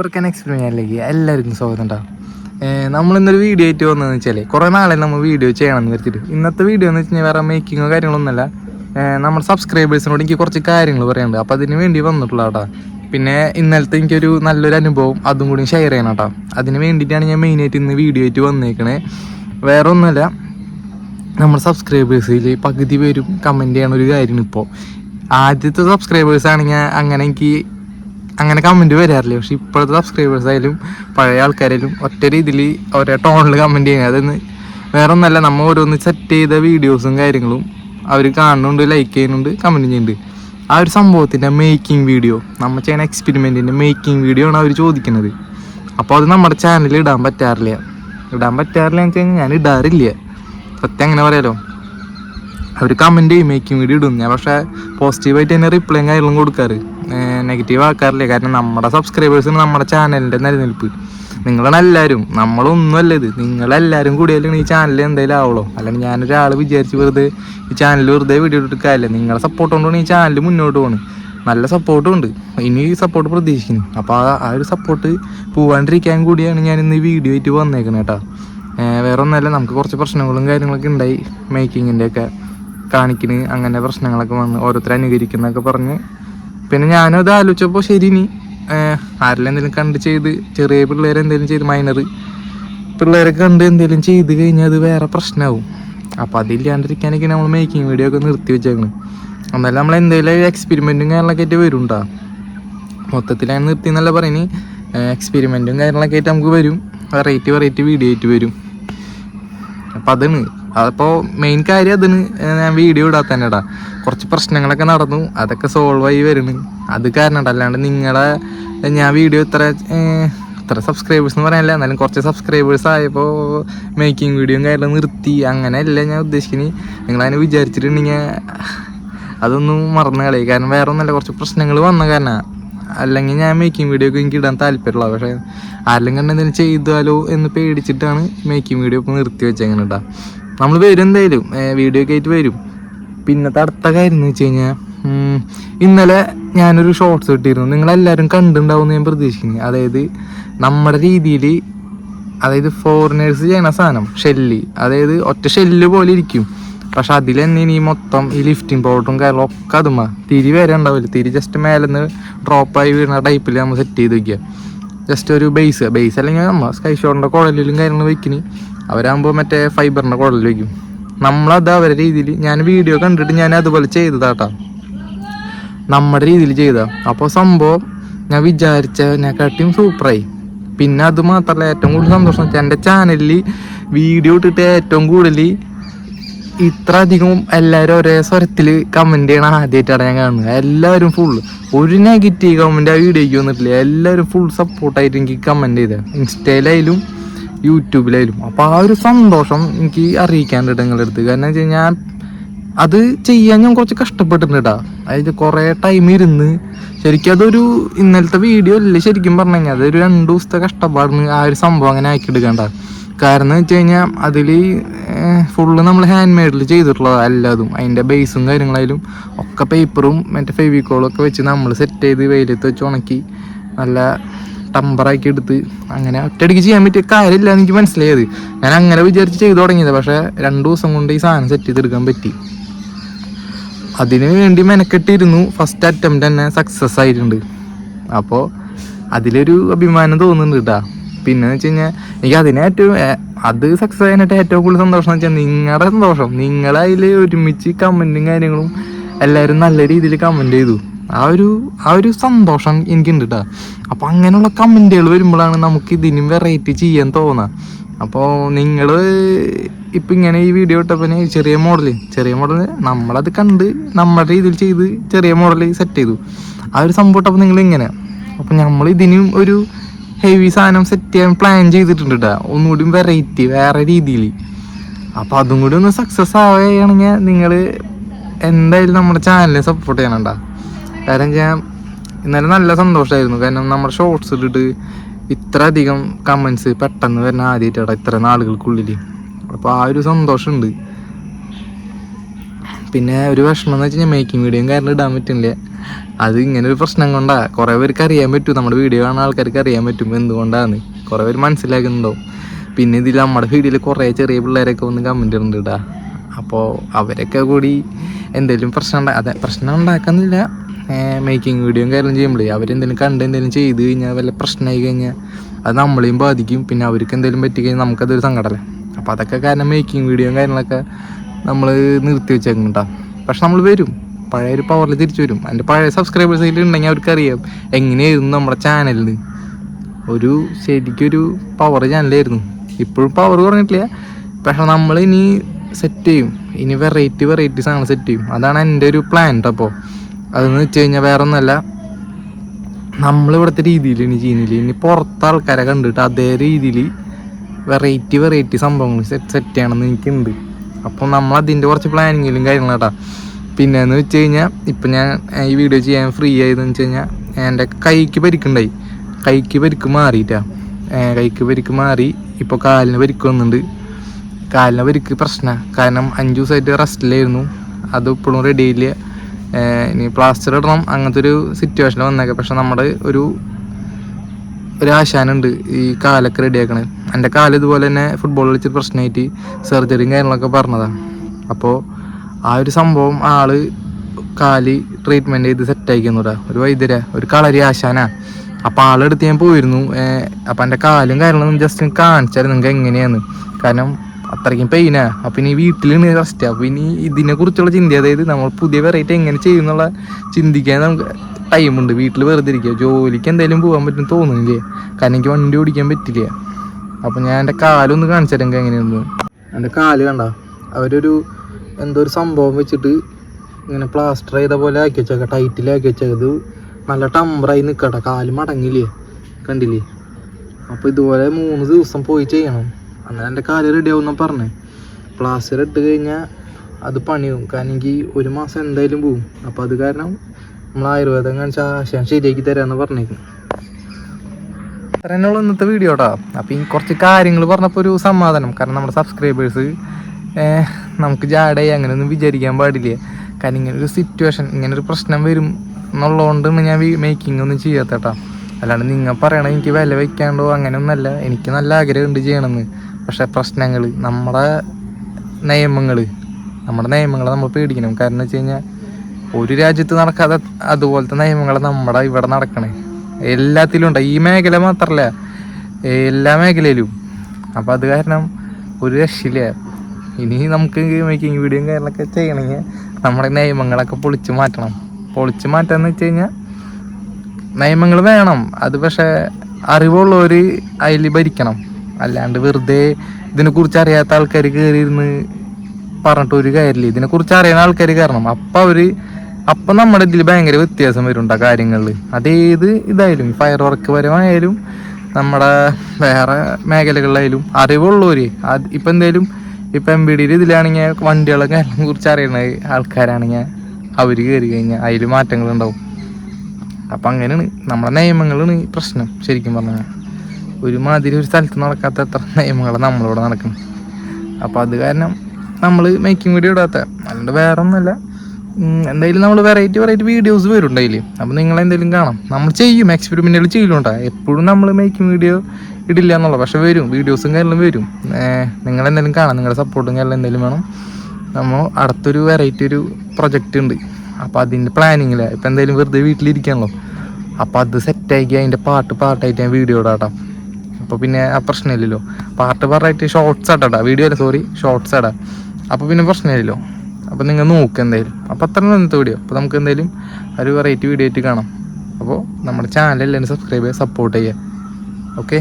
വർക്കൻ എക്സ്പീരിയൻസിലേക്ക് എല്ലാവർക്കും സ്വാഗതം ഉണ്ടാവും നമ്മളിന്നൊരു വീഡിയോ ആയിട്ട് വന്നതെന്ന് വെച്ചാൽ കുറേ നാളെ നമ്മൾ വീഡിയോ ചെയ്യണമെന്ന് വരുത്തിട്ട് ഇന്നത്തെ വീഡിയോ എന്ന് വെച്ച് കഴിഞ്ഞാൽ വേറെ മേക്കിങ്ങോ കാര്യങ്ങളൊന്നുമല്ല. നമ്മുടെ സബ്സ്ക്രൈബേഴ്സിനോട് എനിക്ക് കുറച്ച് കാര്യങ്ങൾ പറയാനുണ്ട്. അപ്പോൾ അതിന് വേണ്ടി വന്നിട്ടുള്ള കേട്ടോ പിന്നെ ഇന്നലത്തെ എനിക്കൊരു നല്ലൊരു അനുഭവം അതും കൂടി ഷെയർ ചെയ്യണം കേട്ടോ അതിന് വേണ്ടിയിട്ടാണ് ഞാൻ മെയിനായിട്ട് ഇന്ന് വീഡിയോ ആയിട്ട് വന്നേക്കണേ. വേറെ ഒന്നുമല്ല നമ്മുടെ സബ്സ്ക്രൈബേഴ്സിൽ പകുതി പേരും കമന്റ് ചെയ്യണ ഒരു കാര്യമാണ് ഇപ്പോൾ ആദ്യത്തെ സബ്സ്ക്രൈബേഴ്സ് ആണെങ്കിൽ അങ്ങനെ എനിക്ക് അങ്ങനെ കമന്റ് വരാറില്ല? പക്ഷെ ഇപ്പോഴത്തെ സബ്സ്ക്രൈബേഴ്സ് ആയാലും പഴയ ആൾക്കാരായാലും ഒറ്റ രീതിയിൽ ഒരേ ടോണിൽ കമന്റ് ചെയ്യുന്നത്. അതൊന്ന് വേറെ ഒന്നല്ല നമ്മൾ ഓരോന്ന് സെറ്റ് ചെയ്ത വീഡിയോസും കാര്യങ്ങളും അവർ കാണുന്നുണ്ട് ലൈക്ക് ചെയ്യുന്നുണ്ട് കമന്റ് ചെയ്യുന്നുണ്ട്. ആ ഒരു സംഭവത്തിന്റെ മേക്കിംഗ് വീഡിയോ നമ്മൾ ചെയ്യുന്ന എക്സ്പെരിമെന്റിന്റെ മേക്കിംഗ് വീഡിയോ ആണ് അവർ ചോദിക്കുന്നത്. അപ്പോൾ അത് നമ്മുടെ ചാനലിൽ ഇടാൻ പറ്റാറില്ല. ഇടാൻ പറ്റാറില്ല എന്ന് വെച്ച് കഴിഞ്ഞാൽ ഞാൻ ഇടാറില്ല. സത്യം അങ്ങനെ പറയാലോ. അവർ കമന്റ് ചെയ്യും മേക്കിംഗ് വീഡിയോ ഇടും. ഞാൻ പക്ഷേ പോസിറ്റീവായിട്ട് തന്നെ റിപ്ലൈയും കാര്യങ്ങളും കൊടുക്കാറ്. നെഗറ്റീവ് ആക്കാറില്ല? കാരണം നമ്മുടെ സബ്സ്ക്രൈബേഴ്സിന് നമ്മുടെ ചാനലിന്റെ നിലനിൽപ്പ്. നിങ്ങളാണ് എല്ലാവരും നമ്മളൊന്നുമല്ല ഇത്. നിങ്ങളെല്ലാവരും കൂടിയാലും ഈ ചാനൽ എന്തായാലും ആവുള്ളൂ. അല്ലെങ്കിൽ ഞാനൊരാൾ വിചാരിച്ച് വെറുതെ ഈ ചാനൽ വെറുതെ വീഡിയോ ഇട്ടിട്ട് നിങ്ങളെ സപ്പോർട്ട് കൊണ്ടാണ് ഈ ചാനൽ മുന്നോട്ട് പോകുന്നത് നല്ല സപ്പോർട്ടും ഉണ്ട്. ഇനി ഈ സപ്പോർട്ട് പ്രതീക്ഷിക്കുന്നു. അപ്പോൾ ആ ഒരു സപ്പോർട്ട് പോവാണ്ടിരിക്കാൻ കൂടിയാണ് ഞാൻ ഇന്ന് ഈ വീഡിയോ ആയിട്ട് വന്നേക്കുന്നത് കേട്ടോ വേറെ ഒന്നല്ല നമുക്ക് കുറച്ച് പ്രശ്നങ്ങളും കാര്യങ്ങളൊക്കെ ഉണ്ടായി. മേക്കിങ്ങിന്റെ ഒക്കെ. കാണിക്കണ് അങ്ങനെ പ്രശ്നങ്ങളൊക്കെ വന്ന് ഓരോരുത്തർ അനുകരിക്കുന്നൊക്കെ പറഞ്ഞ്. പിന്നെ ഞാനും അത് ആലോചിച്ചപ്പോൾ ശരി ഇനി ആരെല്ലാം എന്തെങ്കിലും കണ്ട് ചെയ്ത് ചെറിയ പിള്ളേർ എന്തെങ്കിലും ചെയ്ത് മൈനർ പിള്ളേരെ കണ്ട് എന്തെങ്കിലും ചെയ്ത് കഴിഞ്ഞാൽ അത് വേറെ പ്രശ്നമാവും അപ്പോൾ അതില്ലാണ്ടിരിക്കാനൊക്കെ നമ്മൾ മേക്കിംഗ് വീഡിയോ ഒക്കെ നിർത്തി വെച്ചേക്കണ്. എന്നാലും നമ്മൾ എന്തെങ്കിലും എക്സ്പെരിമെന്റും കാര്യങ്ങളൊക്കെ ആയിട്ട് മൊത്തത്തിലാണ് മൊത്തത്തിൽ ഞാൻ നിർത്തി എന്നല്ല പറയുന്നത് എക്സ്പെരിമെന്റും കാര്യങ്ങളൊക്കെ ആയിട്ട് നമുക്ക് വരും. വെറൈറ്റി വെറൈറ്റി വീഡിയോ ആയിട്ട് വരും. അപ്പം അതാണ്. അപ്പോൾ മെയിൻ കാര്യം അതിന് ഞാൻ വീഡിയോ ഇടാത്ത തന്നെ ഇടാം കുറച്ച് പ്രശ്നങ്ങളൊക്കെ നടന്നു അതൊക്കെ സോൾവ് ആയി വരുന്നു. അത് കാരണം അല്ലാണ്ട് നിങ്ങളെ ഞാൻ വീഡിയോ ഇത്ര ഇത്ര സബ്സ്ക്രൈബേഴ്സ് എന്ന് പറയാനില്ല എന്നാലും കുറച്ച് സബ്സ്ക്രൈബേഴ്സ് ആയപ്പോൾ മേക്കിംഗ് വീഡിയോയും കാര്യങ്ങളും നിർത്തി. അങ്ങനെയല്ല ഞാൻ ഉദ്ദേശിക്കുന്നത് നിങ്ങളതിനെ വിചാരിച്ചിട്ടുണ്ടെങ്കിൽ അതൊന്നും മറന്നു കളയും. കാരണം വേറെ ഒന്നല്ല കുറച്ച് പ്രശ്നങ്ങൾ വന്ന കാരണം. അല്ലെങ്കിൽ ഞാൻ മേക്കിംഗ് വീഡിയോ ഒക്കെ എനിക്ക് ഇടാൻ താല്പര്യമുള്ള പക്ഷേ ആരെങ്കിലും കണ്ടെന്തെങ്കിലും ചെയ്താലോ എന്ന് പേടിച്ചിട്ടാണ് മേക്കിംഗ് വീഡിയോ ഒക്കെ നിർത്തി വെച്ചെങ്ങനെ കേട്ടോ നമ്മൾ വരും എന്തായാലും. വീഡിയോ ഒക്കെ ആയിട്ട് വരും. പിന്നത്തെ അടുത്ത കാര്യം എന്ന് വെച്ച് കഴിഞ്ഞാൽ ഇന്നലെ ഞാനൊരു ഷോർട്സ് ഇട്ടിരുന്നു. നിങ്ങളെല്ലാവരും കണ്ടിട്ടുണ്ടാവും എന്ന് ഞാൻ പ്രതീക്ഷിക്കുന്നു. അതായത് നമ്മുടെ രീതിയിൽ അതായത് ഫോറിനേഴ്സ് ചെയ്യണ സാധനം ഷെല്ല് അതായത് ഒറ്റ ഷെല്ല് പോലെ ഇരിക്കും. പക്ഷെ അതിൽ തന്നെ ഇനി മൊത്തം ഈ ലിഫ്റ്റിംഗ് പൗഡറും കാര്യങ്ങളും ഒക്കെ അതുമ തിരി വരെ ഉണ്ടാവില്ല. തിരി ജസ്റ്റ് മേലെ നിന്ന് ഡ്രോപ്പായി വീണ ടൈപ്പിൽ നമ്മൾ സെറ്റ് ചെയ്ത് വയ്ക്കുക ജസ്റ്റ് ഒരു ബേസ് ബേസ് അല്ലെങ്കിൽ നമ്മൾ സ്കൈ ഷോറിന്റെ കുഴലിലും കാര്യങ്ങളും വെക്കിന് അവരാകുമ്പോൾ മറ്റേ ഫൈബറിന്റെ കുഴൽ വയ്ക്കും. നമ്മളത് അവരുടെ രീതിയിൽ ഞാൻ വീഡിയോ കണ്ടിട്ട് ഞാൻ അതുപോലെ ചെയ്തതാട്ടാ. നമ്മുടെ രീതിയിൽ ചെയ്ത. അപ്പോൾ സംഭവം ഞാൻ വിചാരിച്ചതിനെക്കാട്ടിയും സൂപ്പറായി. പിന്നെ അത് മാത്രമല്ല ഏറ്റവും കൂടുതൽ സന്തോഷം വെച്ചാൽ എന്റെ ചാനലിൽ വീഡിയോ ഇട്ടിട്ട് ഏറ്റവും കൂടുതൽ ഇത്ര അധികം എല്ലാവരും ഒരേ സ്വരത്തിൽ കമന്റ് ചെയ്യണ ആദ്യമായിട്ടാണ് ഞാൻ കാണുന്നത്. എല്ലാവരും ഫുൾ ഒരു നെഗറ്റീവ് കമന്റ് ആ വീഡിയോയ്ക്ക് വന്നിട്ടില്ല. എല്ലാവരും ഫുൾ സപ്പോർട്ടായിട്ട് എനിക്ക് കമന്റ് ചെയ്തത് ഇൻസ്റ്റയിലായാലും യൂട്യൂബിലായാലും. അപ്പോൾ ആ ഒരു സന്തോഷം എനിക്ക് അറിയിക്കാനുണ്ട് നിങ്ങളുടെ അടുത്ത് കാരണം വെച്ച് കഴിഞ്ഞാൽ അത് ചെയ്യാൻ ഞാൻ കുറച്ച് കഷ്ടപ്പെട്ടിട്ടുണ്ട് കേട്ടോ അതായത് കുറേ ടൈം ഇരുന്ന് ശരിക്കും അതൊരു ഇന്നലത്തെ വീഡിയോ അല്ലേ ശരിക്കും പറഞ്ഞു കഴിഞ്ഞാൽ? അതൊരു രണ്ട് ദിവസത്തെ കഷ്ടപ്പാടിന് ആ ഒരു സംഭവം അങ്ങനെ ആക്കിയെടുക്കണ്ട കാരണം എന്ന് വെച്ച് കഴിഞ്ഞാൽ അതിൽ ഫുള്ള് നമ്മൾ ഹാൻഡ് മെയ്ഡിൽ ചെയ്തിട്ടുള്ളതാണ് എല്ലാതും അതിന്റെ ബേസും കാര്യങ്ങളായാലും ഒക്കെ പേപ്പറും മറ്റേ ഫെവിക്കോളും ഒക്കെ വെച്ച് നമ്മൾ സെറ്റ് ചെയ്ത് വെയിലത്ത് വെച്ച് ഉണക്കി നല്ല ടമ്പറാക്കി എടുത്ത് അങ്ങനെ ഒറ്റയടിക്ക് ചെയ്യാൻ പറ്റിയ കാര്യമില്ല എനിക്ക് മനസ്സിലായത്. ഞാൻ അങ്ങനെ വിചാരിച്ച് ചെയ്തു തുടങ്ങിയത് പക്ഷേ രണ്ട് ദിവസം കൊണ്ട് ഈ സാധനം സെറ്റ് ചെയ്തെടുക്കാൻ പറ്റി. അതിനു വേണ്ടി മെനക്കെട്ടിരുന്നു. ഫസ്റ്റ് അറ്റംപ്റ്റ് തന്നെ സക്സസ് ആയിട്ടുണ്ട്. അപ്പോൾ അതിലൊരു അഭിമാനം തോന്നുന്നുണ്ട് കേട്ടാ. പിന്നെ വെച്ച് കഴിഞ്ഞാൽ എനിക്ക് അതിനെ ഏറ്റവും അത് സക്സസ് ആയിട്ട് ഏറ്റവും കൂടുതൽ സന്തോഷം എന്ന് വെച്ചാൽ നിങ്ങളുടെ സന്തോഷം. നിങ്ങളതിൽ ഒരുമിച്ച് കമന്റും കാര്യങ്ങളും എല്ലാവരും നല്ല രീതിയിൽ കമന്റ് ചെയ്തു. ആ ഒരു ആ ഒരു സന്തോഷം എനിക്കുണ്ട് കേട്ടോ അപ്പം അങ്ങനെയുള്ള കമന്റുകൾ വരുമ്പോഴാണ് നമുക്ക് ഇതിനും വെറൈറ്റി ചെയ്യാൻ തോന്നുക അപ്പോൾ നിങ്ങൾ ഇപ്പം ഇങ്ങനെ ഈ വീഡിയോ ഇട്ടപ്പോൾ ചെറിയ മോഡൽ ചെറിയ മോഡൽ നമ്മളത് കണ്ട് നമ്മുടെ രീതിയിൽ ചെയ്ത് ചെറിയ മോഡൽ സെറ്റ് ചെയ്തു. ആ ഒരു സംഭവം ഇട്ടപ്പോൾ നിങ്ങൾ ഇങ്ങനെ. അപ്പം നമ്മൾ ഇതിനും ഒരു ഹെവി സാധനം സെറ്റ് ചെയ്യാൻ പ്ലാൻ ചെയ്തിട്ടുണ്ട് കേട്ടോ ഒന്നുകൂടി വെറൈറ്റി വേറെ രീതിയിൽ. അപ്പോൾ അതും കൂടി ഒന്ന് സക്സസ് ആവുകയാണെങ്കിൽ നിങ്ങൾ എന്തായാലും നമ്മുടെ ചാനലിനെ സപ്പോർട്ട് ചെയ്യണണ്ട. കാരണം ഞാൻ ഇന്നലെ നല്ല സന്തോഷമായിരുന്നു കാരണം നമ്മുടെ ഷോർട്സ് ഇട്ടിട്ട് ഇത്ര അധികം കമൻസ് പെട്ടെന്ന് വരുന്ന ആദ്യമായിട്ടാണ് ഇത്ര നാളുകൾക്കുള്ളിൽ അപ്പോൾ ആ ഒരു സന്തോഷമുണ്ട്. പിന്നെ ഒരു വിഷമം എന്ന് വെച്ച് കഴിഞ്ഞാൽ മേക്കിംഗ് വീഡിയോ കാരണം ഇടാൻ പറ്റുന്നില്ല അത് ഇങ്ങനെ ഒരു പ്രശ്നം കൊണ്ടാ. കുറേ പേർക്ക് അറിയാൻ പറ്റും. നമ്മുടെ വീഡിയോ കാണുന്ന ആൾക്കാർക്ക് അറിയാൻ പറ്റും എന്തുകൊണ്ടാണ് കുറേ പേര് മനസ്സിലാക്കുന്നുണ്ടാവും. പിന്നെ ഇതിൽ നമ്മുടെ വീഡിയോയിൽ കുറേ ചെറിയ പിള്ളേരൊക്കെ വന്ന് കമന്റ് ഇടുന്നുണ്ട് കേട്ടാ അപ്പോൾ അവരൊക്കെ കൂടി എന്തെങ്കിലും പ്രശ്നം ഉണ്ടാ അതെ പ്രശ്നം ഉണ്ടാക്കുന്നില്ല. മേക്കിംഗ് വീഡിയോയും കാര്യം ചെയ്യുമ്പോഴേ അവരെന്തെങ്കിലും കണ്ട് എന്തെങ്കിലും ചെയ്ത് കഴിഞ്ഞാൽ വല്ല പ്രശ്നമായി കഴിഞ്ഞാൽ അത് നമ്മളെയും ബാധിക്കും. പിന്നെ അവർക്ക് എന്തെങ്കിലും പറ്റി കഴിഞ്ഞാൽ നമുക്കതൊരു സങ്കടമല്ലേ അപ്പോൾ അതൊക്കെ കാരണം മേക്കിംഗ് വീഡിയോയും കാര്യങ്ങളൊക്കെ നമ്മൾ നിർത്തി വെച്ചേക്കുന്നുണ്ടാ പക്ഷെ നമ്മൾ വരും. പഴയ ഒരു പവറിൽ തിരിച്ചു വരും. എന്റെ പഴയ സബ്സ്ക്രൈബേഴ്സ് ഉണ്ടെങ്കിൽ അവർക്കറിയാം എങ്ങനെയായിരുന്നു നമ്മുടെ ചാനലിൽ ഒരു ശരിക്കൊരു പവർ ചാനലായിരുന്നു ഇപ്പോഴും പവർ കുറഞ്ഞിട്ടില്ല. പക്ഷെ നമ്മൾ ഇനി സെറ്റ് ചെയ്യും. ഇനി വെറൈറ്റി വെറൈറ്റി സാധനം സെറ്റ് ചെയ്യും. അതാണ് എന്റെ ഒരു പ്ലാൻ അപ്പോൾ അതെന്ന് വെച്ച് കഴിഞ്ഞാൽ വേറെ ഒന്നല്ല നമ്മളിവിടുത്തെ ഇനി ചെയ്യുന്നില്ല ഇനി പുറത്തെ ആൾക്കാരെ കണ്ടിട്ട് അതേ രീതിയിൽ വെറൈറ്റി വെറൈറ്റി സംഭവങ്ങൾ സെറ്റ് സെറ്റ് ചെയ്യണമെന്ന് എനിക്കുണ്ട്. അപ്പം നമ്മൾ അതിന്റെ കുറച്ച് പ്ലാനിങ്ങിലും കാര്യങ്ങളും കേട്ടോ. പിന്നെ എന്ന് വെച്ച് കഴിഞ്ഞാൽ ഇപ്പം ഞാൻ ഈ വീഡിയോ ചെയ്യാൻ ഫ്രീ ആയതെന്ന് വെച്ച് കഴിഞ്ഞാൽ എന്റെ കൈക്ക് പരിക്കുണ്ടായി. കൈക്ക് പരിക്ക് മാറിയിട്ടാ. കൈക്ക് പരിക്ക് മാറി ഇപ്പോൾ കാലിന് പരിക്ക് വന്നിട്ടുണ്ട് കാലിന് പരിക്ക് പ്രശ്നമാണ് കാരണം അഞ്ച് ദിവസമായിട്ട് റെസ്റ്റിലായിരുന്നു അത് ഇപ്പോഴും റെഡി ആയില്ല ഏർ, ഇനി പ്ലാസ്റ്റർ ഇടണം. അങ്ങനത്തെ ഒരു സിറ്റുവേഷൻ വന്നേക്കാം. പക്ഷെ നമ്മുടെ ഒരു ഒരു ആശാനുണ്ട് ഈ കാലൊക്കെ റെഡിയാക്കണത് എന്റെ കാൽ ഇതുപോലെ തന്നെ ഫുട്ബോൾ കളിച്ച് പ്രശ്നമായിട്ട് സർജറിയും കാര്യങ്ങളൊക്കെ പറഞ്ഞതാണ് അപ്പോൾ ആ ഒരു സംഭവം ആൾ കാൽ ട്രീറ്റ്മെന്റ് ചെയ്ത് സെറ്റായിക്കുന്നൂടാ ഒരു വൈദ്യര ഒരു കളരി ആശാനാ. അപ്പോൾ ആളെടുത്ത് ഞാൻ പോയിരുന്നു. അപ്പം എന്റെ കാലും കാര്യങ്ങളും ജസ്റ്റ് കാണിച്ചായിരുന്നു. നിങ്ങൾക്ക് എങ്ങനെയാണ് കാരണം അത്രയ്ക്കും പെയിനാ അപ്പം ഇനി വീട്ടിലാണ് റെസ്റ്റ് അപ്പം ഇനി ഇതിനെ കുറിച്ചുള്ള ചിന്ത അതായത് നമ്മൾ പുതിയ വെറൈറ്റി എങ്ങനെ ചെയ്യുന്നുള്ള ചിന്തിക്കാൻ നമുക്ക് ടൈമുണ്ട് വീട്ടിൽ വെറുതെ ഇരിക്കുക. ജോലിക്ക് എന്തായാലും പോകാൻ പറ്റും തോന്നുന്നില്ലേ? കാരണം എനിക്ക് വണ്ടി ഓടിക്കാൻ പറ്റില്ല. അപ്പം ഞാൻ എന്റെ കാലൊന്ന് കാണിച്ചു എങ്ങനെയാണെന്ന്. എന്റെ കാൽ കണ്ട അവരൊരു എന്തോ ഒരു സംഭവം വെച്ചിട്ട് ഇങ്ങനെ പ്ലാസ്റ്റർ ചെയ്ത പോലെ ആക്കി വെച്ചേക്ക. ടൈറ്റിലാക്കി വെച്ചേക്കത് നല്ല ടംബറായി നിൽക്കട്ടെ കാൽ മടങ്ങില്ലേ? കണ്ടില്ലേ? അപ്പോൾ ഇതുപോലെ മൂന്ന് ദിവസം പോയി ചെയ്യണം. അങ്ങനെ എന്റെ കാൽ റെഡി ആവുന്ന പറഞ്ഞേ. പ്ലാസ്റ്റർ ഇട്ട് കഴിഞ്ഞാൽ അത് പണിയും കാരണം എനിക്ക് ഒരു മാസം എന്തായാലും പോവും. അപ്പോൾ അത് കാരണം നമ്മൾ ആയുർവേദം കാണിച്ച ആശയം ശരിയാക്കി തരാമെന്ന് പറഞ്ഞേക്കും അത്ര ഇന്നത്തെ വീഡിയോ കേട്ടോ അപ്പോൾ ഈ കുറച്ച് കാര്യങ്ങൾ പറഞ്ഞപ്പോൾ ഒരു സമാധാനം. കാരണം നമ്മുടെ സബ്സ്ക്രൈബേഴ്സ് നമുക്ക് ജാഡായി അങ്ങനെയൊന്നും വിചാരിക്കാൻ പാടില്ല? കാരണം ഇങ്ങനൊരു സിറ്റുവേഷൻ ഇങ്ങനൊരു പ്രശ്നം വരും എന്നുള്ളതുകൊണ്ടാണ് ഞാൻ മേക്കിംഗ് ഒന്നും ചെയ്യാത്ത കേട്ടോ അല്ലാണ്ട് നിങ്ങൾ പറയണ എനിക്ക് വില വയ്ക്കാണ്ടോ അങ്ങനെയൊന്നല്ല എനിക്ക് നല്ല ആഗ്രഹമുണ്ട് ചെയ്യണമെന്ന്. പക്ഷേ പ്രശ്നങ്ങൾ നമ്മുടെ നിയമങ്ങൾ നമ്മുടെ നിയമങ്ങളെ നമ്മൾ പേടിക്കണം. കാരണം എന്ന് വെച്ച് കഴിഞ്ഞാൽ ഒരു രാജ്യത്ത് നടക്കാതെ അതുപോലത്തെ നിയമങ്ങൾ നമ്മുടെ ഇവിടെ നടക്കണേ. എല്ലാത്തിലും ഉണ്ട്. ഈ മേഖല മാത്രമല്ല എല്ലാ മേഖലയിലും. അപ്പോൾ അത് കാരണം ഒരു രക്ഷയില്ല. ഇനി നമുക്ക് മേക്കിംഗ് വീഡിയോയും കാര്യങ്ങളൊക്കെ ചെയ്യണമെങ്കിൽ നമ്മുടെ നിയമങ്ങളൊക്കെ പൊളിച്ചു മാറ്റണം. പൊളിച്ചു മാറ്റാന്ന് വെച്ച് കഴിഞ്ഞാൽ നിയമങ്ങൾ വേണം. അത് പക്ഷെ അറിവുള്ളവർ അതിൽ ഭരിക്കണം. അല്ലാണ്ട് വെറുതെ ഇതിനെക്കുറിച്ച് അറിയാത്ത ആൾക്കാർ കയറിയിരുന്ന് പറഞ്ഞിട്ട് ഒരു കാര്യമില്ല. ഇതിനെക്കുറിച്ച് അറിയുന്ന ആൾക്കാർ കയറണം അപ്പം അവർ അപ്പം നമ്മുടെ ഇതിൽ ഭയങ്കര വ്യത്യാസം വരുന്നുണ്ട് ആ കാര്യങ്ങളിൽ അതേത് ഇതായാലും ഫയർ വർക്ക് പരമായാലും നമ്മുടെ വേറെ മേഖലകളിലായാലും അറിവുള്ളവർ അത് ഇപ്പം എന്തായാലും ഇപ്പം എം ബി ഡിയിൽ ഇതിലാണെങ്കിൽ വണ്ടികളൊക്കെ കുറിച്ച് അറിയുന്ന ആൾക്കാരാണെങ്കിൽ അവർ കയറി കഴിഞ്ഞാൽ അതിൽ മാറ്റങ്ങളുണ്ടാവും. അപ്പം അങ്ങനെയാണ്. നമ്മുടെ നിയമങ്ങളാണ് ഈ പ്രശ്നം ശരിക്കും പറഞ്ഞാൽ ഒരുമാതിരി ഒരു സ്ഥലത്ത് നടക്കാത്ത എത്ര നിയമങ്ങളാണ് നമ്മളിവിടെ നടക്കുന്നത് അപ്പോൾ അത് കാരണം നമ്മൾ മേക്കിംഗ് വീഡിയോ ഇടാത്ത അല്ലാണ്ട് വേറെ ഒന്നുമല്ല എന്തായാലും നമ്മൾ വെറൈറ്റി വെറൈറ്റി വീഡിയോസ് വരുന്നുണ്ട് അതിൽ അപ്പോൾ നിങ്ങൾ എന്തെങ്കിലും കാണാം. നമ്മൾ ചെയ്യും എക്സ്പെരിമെന്റുകൾ ചെയ്യലുണ്ടാ എപ്പോഴും നമ്മൾ മേക്കിംഗ് വീഡിയോ ഇടില്ല എന്നുള്ള പക്ഷെ വരും. വീഡിയോസും കാര്യങ്ങളും വരും. നിങ്ങൾ എന്തെങ്കിലും കാണാം. നിങ്ങളുടെ സപ്പോർട്ടും കാര്യങ്ങളും എന്തെങ്കിലും വേണം. നമ്മൾ അടുത്തൊരു വെറൈറ്റി ഒരു പ്രൊജക്റ്റ് ഉണ്ട്. അപ്പോൾ അതിന്റെ പ്ലാനിങ്ങിലാണ് ഇപ്പം എന്തായാലും വെറുതെ വീട്ടിലിരിക്കാണല്ലോ. അപ്പോൾ അത് സെറ്റാക്കി അതിന്റെ പാട്ട് പാട്ടായിട്ട് ഞാൻ വീഡിയോ ഇടാം അപ്പോൾ പിന്നെ ആ പ്രശ്നമില്ലല്ലോ. പാട്ട് പാട്ടായിട്ട് ഷോർട്സ് ആട്ടാ വീഡിയോ അല്ല സോറി ഷോർട്സ് ആടാ. അപ്പോൾ പിന്നെ പ്രശ്നമില്ലല്ലോ. അപ്പോൾ നിങ്ങൾ നോക്ക് എന്തായാലും. അപ്പോൾ അത്ര ഇന്നത്തെ വീഡിയോ അപ്പോൾ നമുക്ക് എന്തായാലും ഒരു വെറൈറ്റി വീഡിയോ ആയിട്ട് കാണാം. അപ്പോൾ നമ്മുടെ ചാനൽ എല്ലാവരും സബ്സ്ക്രൈബ് ചെയ്യുക സപ്പോർട്ട് ചെയ്യുക. ഓക്കെ